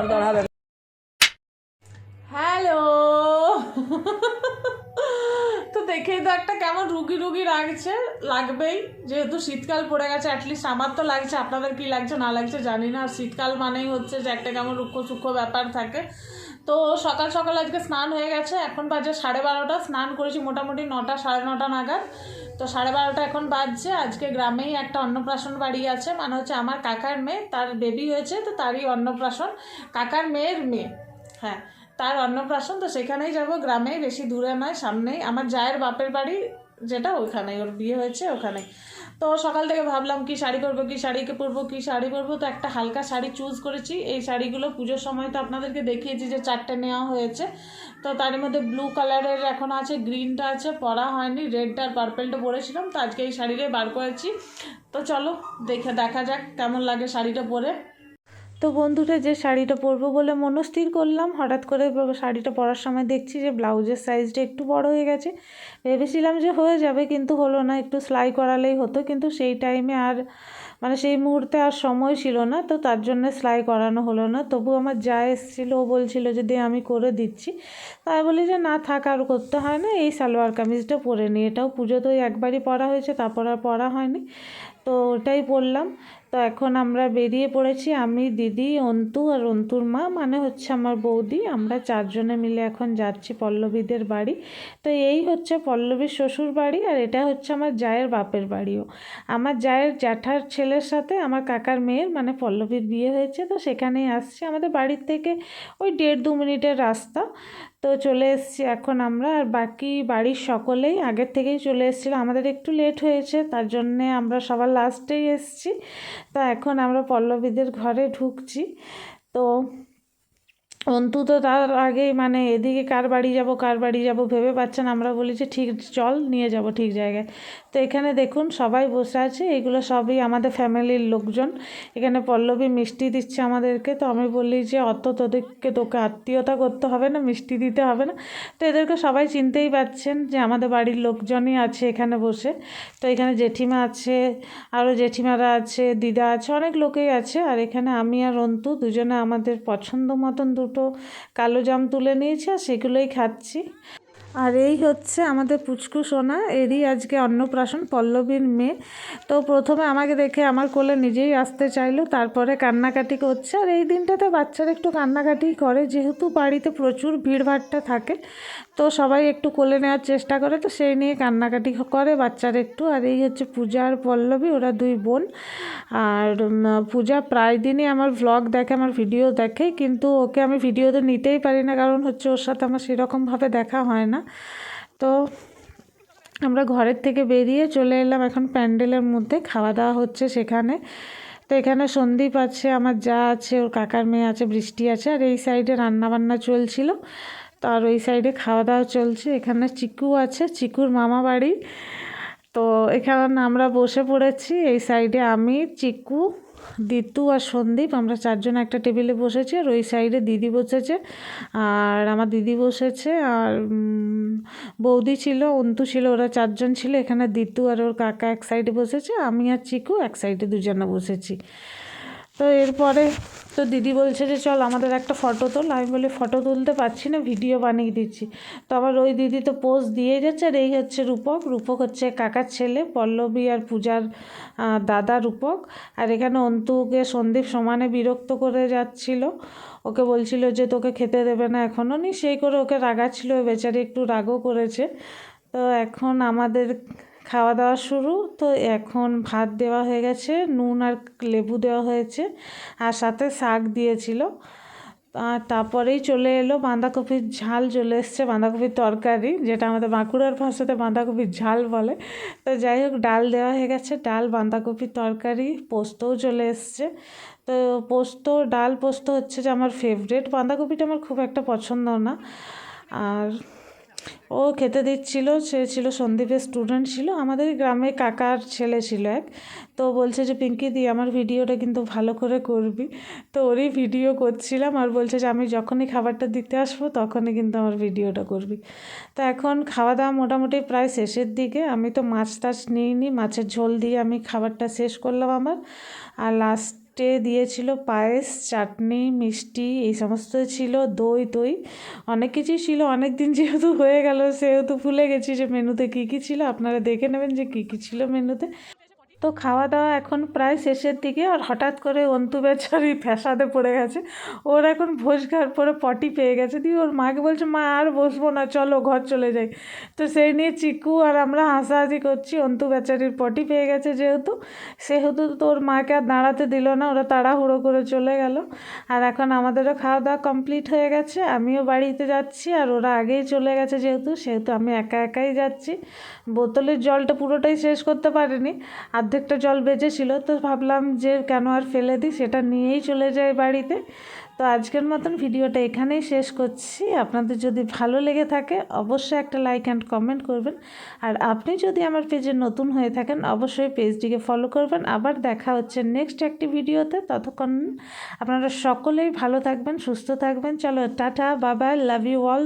ঘর দর হবে হ্যালো। তো দেখেই তো একটা কেমন রুগী রুগী লাগছে, লাগবেই। যেহেতু শীতকাল পড়ে গেছে অ্যাটলিস্ট আমার তো লাগছে। আপনাদের কি লাগছে, না লাগছে জানি না। আর শীতকাল মানেই হচ্ছে যে একটা কেমন রুক্ষ সুক্ষ ব্যাপার থাকে। তো সকাল সকাল আজকে স্নান হয়ে গেছে, এখন বাজে সাড়ে বারোটা, স্নান করেছি মোটামুটি নটা, সাড়ে নটা নাগাদ। তো সাড়ে বারোটা এখন বাজছে, আজকে গ্রামেই একটা অন্নপ্রাশন বাড়ি আছে মানে হচ্ছে আমার কাকার মেয়ে, তার বেবি হয়েছে, তো তারই অন্নপ্রাশন, কাকার মেয়ের মেয়ে। হ্যাঁ তার অন্নপ্রাশন, তো সেখানেই যাব, গ্রামেই বেশি দূরে নয়, সামনেই। আমার জায়ের বাপের বাড়ি যেটা, ওখানেই, ওর বিয়ে হয়েছে ওখানেই। তো সকাল থেকে ভাবলাম কি শাড়ি করব কি শাড়িকে পরবো, কি শাড়ি পরবো? তো একটা হালকা শাড়ি চুজ করেছি। এই শাড়িগুলো পুজোর সময় তো আপনাদেরকে দেখিয়েছি যে চারটে নেওয়া হয়েছে। তো তার মধ্যে ব্লু কালারের এখন আছে গ্রিনটা আছে, পরা হয়নি রেডটা আর পার্পেলটা পরেছিলাম, তো আজকে এই শাড়িটাই বার করেছি। তো চলো, দেখে দেখা যাক কেমন লাগে শাড়িটা পরে। তো বন্ধুরা যে শাড়িটা পরবো বলে মনস্থির করলাম। হঠাৎ করে শাড়িটা পরার সময় দেখছি যে ব্লাউজের সাইজটা একটু বড় হয়ে গেছে। ভেবেছিলাম যে হয়ে যাবে, কিন্তু হলো না, একটু সেলাই করালেই হতো। কিন্তু সেই টাইমে আর মানে সেই মুহূর্তে আর সময় ছিল না, তো তার জন্য সেলাই করানো হলো না। তবু আমার যা এসেছিল, ও বলছিল যে আমি করে দিচ্ছি। তাই বলি যে, না, থাক, আর করতে হয় না। এই সালোয়ার কামিজটা পরে নিই এটাও পুজো তো ওই একবারই পরা হয়েছে, তারপর আর পরা হয়নি। তো ওটাই পরলাম তো এখন আমরা বেরিয়ে পড়েছি। আমি, দিদি, অন্তু আর অন্তুর মা মানে হচ্ছে আমার বৌদি। আমরা চারজনে মিলে এখন যাচ্ছি পল্লবীদের বাড়ি। তো এই হচ্ছে পল্লবীর শ্বশুর বাড়ি আর এটা হচ্ছে আমার জায়ের বাপের বাড়িও। আমার জায়ের জ্যাঠার ছেলের সাথে আমার কাকার মেয়ের মানে পল্লবীর বিয়ে হয়েছে। তো সেখানেই আসছি। আমাদের বাড়ির থেকে ওই দেড় দু মিনিটের রাস্তা। তো চলে এসেছি এখন আমরা, আর বাকি বাড়ির সকলেই আগের থেকেই চলে এসেছিল। আমাদের একটু লেট হয়েছে, তার জন্যে আমরা সবার লাস্টেই এসছি। তা এখন আমরা পল্লবীদের ঘরে ঢুকছি। তো অন্তু তো তার আগেই মানে এদিকে কার বাড়ি যাব, কার বাড়ি যাব ভেবে পাচ্ছেন আমরা বলি যে ঠিক, চল, নিয়ে যাব ঠিক জায়গায়। তো এখানে দেখুন, সবাই বসে আছে। এগুলো সবই আমাদের ফ্যামিলির লোকজন। এখানে পল্লবী মিষ্টি দিচ্ছে আমাদেরকে। তো আমি বলি যে, অত তোদেরকে, তোকে আত্মীয়তা করতে হবে না, মিষ্টি দিতে হবে না? তো এদেরকে সবাই চিনতেই পাচ্ছেন যে, আমাদের বাড়ির লোকজনই আছে এখানে বসে। তো এখানে জেঠিমা আছে, আরও জেঠিমারা আছে, দিদা আছে, অনেক লোকেই আছে। আর এখানে আমি আর অন্তু দুজনে আমাদের পছন্দ মতন দুটো কালো জাম তুলে নিয়েছি আর সেগুলোই খাচ্ছি। আর এই হচ্ছে আমাদের পুচকু সোনা, এরই আজকে অন্নপ্রাশন পল্লবীর মেয়ে। তো প্রথমে আমাকে দেখে আমার কোলে নিজেই আসতে চাইলো, তারপরে কান্নাকাটি করছে। আর এই দিনটাতে বাচ্চারা একটু কান্নাকাটি করে, যেহেতু বাড়িতে প্রচুর ভিড়ভাড়টা থাকে, তো সবাই একটু কোলে নেওয়ার চেষ্টা করে, তো সেই নিয়ে কান্নাকাটি করে বাচ্চারা একটু। আর এই হচ্ছে পূজা আর পল্লবী, ওরা দুই বোন। আর পূজা প্রায় দিনই আমার ভ্লগ দেখে, আমার ভিডিও দেখে, কিন্তু ওকে আমি ভিডিওতে নিতেই পারি না, কারণ হচ্ছে ওর সাথে আমার সেরকমভাবে দেখা হয় না। তো আমরা ঘরের থেকে বেরিয়ে চলে এলাম এখন প্যান্ডেলের মধ্যে, খাওয়া দাওয়া হচ্ছে সেখানে। তো এখানে সন্দীপ আছে, আমার যা আছে, ওর কাকার মেয়ে আছে, বৃষ্টি আছে, আর এই সাইডে রান্নাবান্না চলছিল। তো আর ওই সাইডে খাওয়া দাওয়া চলছে, এখানে চিকু আছে, চিকুর মামা বাড়ি। তো এখানে আমরা বসে পড়েছি, এই সাইডে আমি, চিকু দিতু আর সন্দীপ, আমরা চারজন একটা টেবিলে বসেছি আর ওই সাইডে দিদি বসেছে। আর আমার দিদি বসেছে আর বৌদি ছিল, অন্তু ছিল, ওরা চারজন ছিল, এখানে দিতু আর ওর কাকা এক সাইডে বসেছে, আমি আর চিকু এক সাইডে দুজনে বসেছি। তো এরপরে তো দিদি বলছে যে, চল আমাদের একটা ফটো তোল। আমি বলি ফটো তুলতে পারছি না ভিডিও বানিয়ে দিচ্ছি। তো আবার ওই দিদি তো পোজ দিয়ে যাচ্ছে আর এই হচ্ছে রূপক। রূপক হচ্ছে কাকার ছেলে, পল্লবী আর পূজার দাদা রূপক। আর এখানে অন্তুকে সন্দীপ সমানে বিরক্ত করে যাচ্ছিল। ওকে বলছিল যে, তোকে খেতে দেবে না এখনও নি সেই করে ওকে রাগাচ্ছিল, বেচারি একটু রাগও করেছে। তো এখন আমাদের খাওয়া দাওয়া শুরু। তো এখন ভাত দেওয়া হয়ে গেছে, নুন আর লেবু দেওয়া হয়েছে আর সাথে শাক দিয়েছিল। আর তারপরেই চলে এলো বাঁধাকপির ঝাল, চলে এসছে বাঁধাকপির তরকারি, যেটা আমাদের বাঁকুড়ার ভাষাতে বাঁধাকপির ঝাল বলে। তো যাই হোক, ডাল দেওয়া হয়ে গেছে, ডাল বাঁধাকপির তরকারি, পোস্তও চলে এসছে। তো পোস্ত, ডাল, পোস্ত হচ্ছে যে আমার ফেভারেট বাঁধাকপিটা আমার খুব একটা পছন্দ না। আর ও খেতে দিচ্ছিল, সে ছিল সন্দীপের স্টুডেন্ট ছিল। আমাদের গ্রামে কাকার ছেলে ছিল এক। তো বলছে যে, পিঙ্কি দি আমার ভিডিওটা কিন্তু ভালো করে করবি। তো ওরই ভিডিও করছিলাম আর বলছে যে, আমি যখনই খাবারটা দিতে আসব, তখনই কিন্তু আমার ভিডিওটা করবি। তো এখন খাওয়া দাওয়া মোটামুটি প্রায় শেষের দিকে। আমি তো মাছ টাছ নিইনি, মাছের ঝোল দিয়ে আমি খাবারটা শেষ করলাম আমার। আর লাস্টে লাস্টে দিয়েছিল, পায়েস, চাটনি, মিষ্টি, এই সমস্ত ছিল, দই দই অনেক কিছুই ছিল অনেক দিন যেহেতু হয়ে গেল, সেহেতু ভুলে গেছি যে মেনুতে কী কী ছিল। আপনারা দেখে নেবেন যে কী কী ছিল মেনুতে। তো খাওয়া দাওয়া এখন প্রায় শেষের দিকে আর হঠাৎ করে অন্তু বেচারি ফ্যাসাদে পড়ে গেছে। ওর এখন ভোজ খাওয়ার পরে পটি পেয়ে গেছে। দিয়ে ওর মাকে বলছে, মা, আর বসবো না, চলো ঘর চলে যাই। তো সেই নিয়ে চিকু আর আমরা হাসাহাসি করছি। অন্তু বেচারির পটি পেয়ে গেছে যেহেতু। সেহেতু তো ওর মাকে আর দাঁড়াতে দিল না, ওরা তাড়াহুড়ো করে চলে গেল। আর এখন আমাদেরও খাওয়া দাওয়া কমপ্লিট হয়ে গেছে। আমিও বাড়িতে যাচ্ছি আর ওরা আগেই চলে গেছে যেহেতু। সেহেতু আমি একা একাই যাচ্ছি। বোতলের জলটা পুরোটাই শেষ করতে পারিনি। অর্ধেকটা জল বেজেছিল, তো ভাবলাম যে কেন আর ফেলে দিই, সেটা নিয়েই চলে যায় বাড়িতে। তো আজকের মতন ভিডিওটা এখানেই শেষ করছি। আপনাদের যদি ভালো লেগে থাকে, অবশ্যই একটা লাইক অ্যান্ড কমেন্ট করবেন। আর আপনি যদি আমার পেজে নতুন হয়ে থাকেন, অবশ্যই পেজটিকে ফলো করবেন। আবার দেখা হচ্ছে নেক্সট একটি ভিডিওতে। ততক্ষণ আপনারা সকলেই ভালো থাকবেন, সুস্থ থাকবেন। চলো, টাটা বাবা লাভ ইউ অল